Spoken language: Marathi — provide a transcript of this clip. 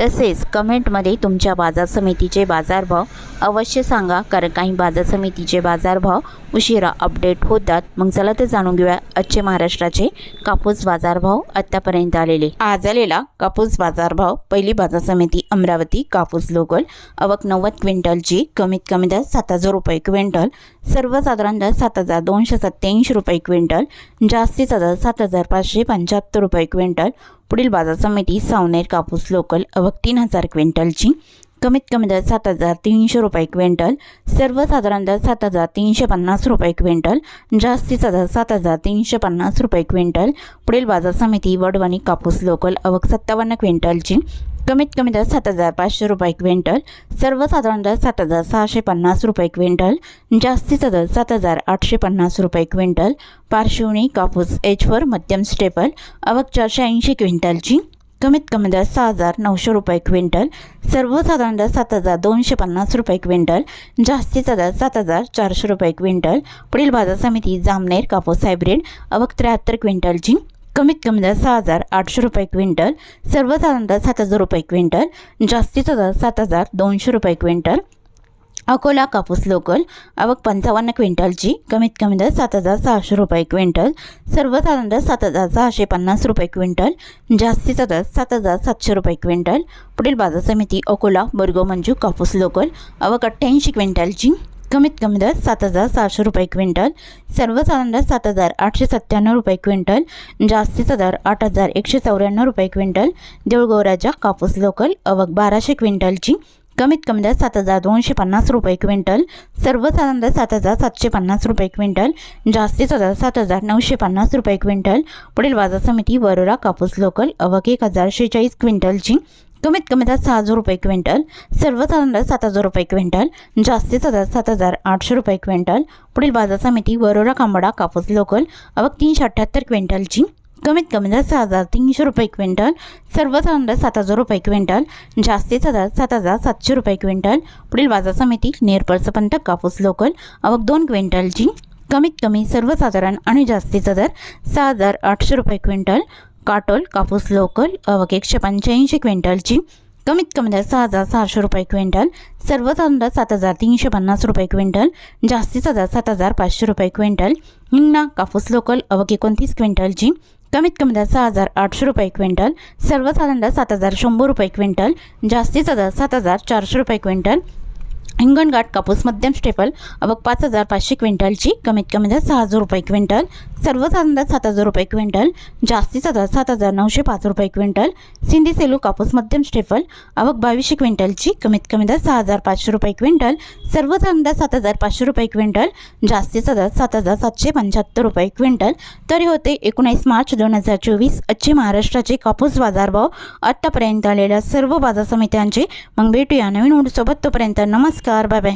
तसेच कमेंटमध्ये तुमच्या बाजार समितीचे बाजारभाव अवश्य सांगा कारण काही बाजार समितीचे बाजारभाव उशिरा अपडेट होतात. मग चला तर जाणून घेऊया आजचे महाराष्ट्राचे कापूस बाजारभाव आत्तापर्यंत आलेले. आज आलेला कापूस बाजारभाव पहिली बाजार समिती अमरावती कापूस लोकल अवक नव्वद क्विंटलची कमीत कमी दर सात हजार रुपये क्विंटल सर्वसाधारण दर सात हजार दोनशे सत्त्याऐंशी रुपये क्विंटल जास्तीचा दर सात हजार पाचशे पंच्याहत्तर रुपये क्विंटल पुढील बाजार समिती सावनेर कापूस लोकल अवक तीन हजार क्विंटलची कमीत कमी दर सात हजार तीनशे रुपये क्विंटल सर्वसाधारण दर सात हजार तीनशे पन्नास रुपये क्विंटल जास्तीचा दर सात हजार तीनशे पन्नास रुपये क्विंटल पुढील बाजार समिती वडवणी कापूस लोकल अवक सत्तावन्न क्विंटलची कमीत कमी दर सात हजार पाचशे रुपये क्विंटल सर्वसाधारण दर सात हजार सहाशे पन्नास रुपये क्विंटल जास्तीचा दर सात हजार आठशे पन्नास रुपये क्विंटल पार्श्वणी कापूस एच फोर मध्यम स्टेपल अवक चारशे ऐंशी क्विंटलची कमीत कमी दर सहा हजार नऊशे रुपये क्विंटल सर्वसाधारण दर सात हजार दोनशे पन्नास रुपये क्विंटल जास्तीचा दर सात हजार चारशे रुपये क्विंटल. पुढील बाजार समिती जामनेर कापूस हायब्रिड अवक त्र्याहत्तर क्विंटलची कमीत कमी दर सहा हजार आठशे रुपये क्विंटल सर्वसाधारण दर सात हजार रुपये क्विंटल जास्तीचा दर सात हजार दोनशे रुपये क्विंटल. अकोला कापूस लोकल आवक पंचावन्न क्विंटलची कमीत कमी दर सात हजार सहाशे रुपये क्विंटल सर्वसाधारण दर सात हजार सहाशे पन्नास रुपये क्विंटल जास्तीचा दर सात हजार सातशे रुपये क्विंटल. पुढील बाजार समिती अकोला बर्गो मंजू कापूस लोकल आवक अठ्ठ्याऐंशी क्विंटलची कमीत कमी दर सात हजार सहाशे रुपये क्विंटल सर्वसाधारण दर सात हजार आठशे सत्त्याण्णव रुपये क्विंटल जास्तीचा दर आठ हजार एकशे चौऱ्याण्णव रुपये क्विंटल. देऊळगौराजा कापूस लोकल अवक बाराशे क्विंटलची कमीत कमी दर सात हजार दोनशे पन्नास रुपये क्विंटल. सर्वसाधारण दर सात हजार सातशे पन्नास रुपये क्विंटल. जास्तीचा दर सात हजार नऊशे पन्नास रुपये क्विंटल. पुढील बाजार समिती वरोरा कापूस लोकल अवक एक हजार शेहेचाळीस क्विंटलची. कमीत कमी दर सहा हजार रुपये क्विंटल. सर्वसाधारण दर सात हजार रुपये क्विंटल. जास्तीचा दर सात हजार आठशे रुपये क्विंटल. पुढील बाजार समिती वरोरा कांबडा कापूस लोकल अवक तीनशे अठ्ठ्याहत्तर क्विंटलची. कमीत कमी दर सहा हजार तीनशे रुपये क्विंटल सर्वसाधारण दर सात हजार रुपये क्विंटल जास्तीचा दर सात हजार सातशे रुपये क्विंटल. पुढील बाजार समिती नेरपरसपंत कापूस लोकल. अवक दोन क्विंटलची कमीत कमी सर्वसाधारण आणि जास्तीचा दर सहा हजार आठशे रुपये क्विंटल. काटोल कापूस लोकल. अवक एकशे पंच्याऐंशी क्विंटलची कमीत कमी दर सहा हजार सहाशे रुपये क्विंटल सर्वसाधारण दर सात हजार तीनशे पन्नास रुपये क्विंटल जास्तीचा दर सात हजार पाचशे रुपये क्विंटल हिंगणा कापूस लोकल अवक एकोणतीस क्विंटलची कमीत कमी दर सहा हजार आठशे रुपये क्विंटल सर्वसाधारण दर सात हजार शंभर रुपये क्विंटल जास्तीचा दर सात हजार चारशे रुपये क्विंटल हिंगणघाट कापूस मध्यम स्टेपल अवक पाच हजार पाचशे क्विंटलची कमीत कमी दर सहा हजार रुपये क्विंटल सर्वसाधारण दर सात हजार रुपये क्विंटल जास्तीचा दर सात हजार नऊशे पाच रुपये क्विंटल सिंधी सेलू कापूस मध्यम स्टेपल अवक बावीसशे क्विंटलची कमीत कमी दर सहा हजार पाचशे रुपये क्विंटल सर्वसाधारण दर सात हजार पाचशे रुपये क्विंटल जास्तीचा दर सात हजार सातशे पंच्याहत्तर रुपये क्विंटल. तरी होते एकोणीस मार्च दोन हजार चोवीस आजचे महाराष्ट्राचे कापूस बाजारभाव आत्तापर्यंत आलेल्या सर्व बाजार समित्यांचे मग भेटूया नवीन सोबत तोपर्यंत नमस्कार. muhtar bebe.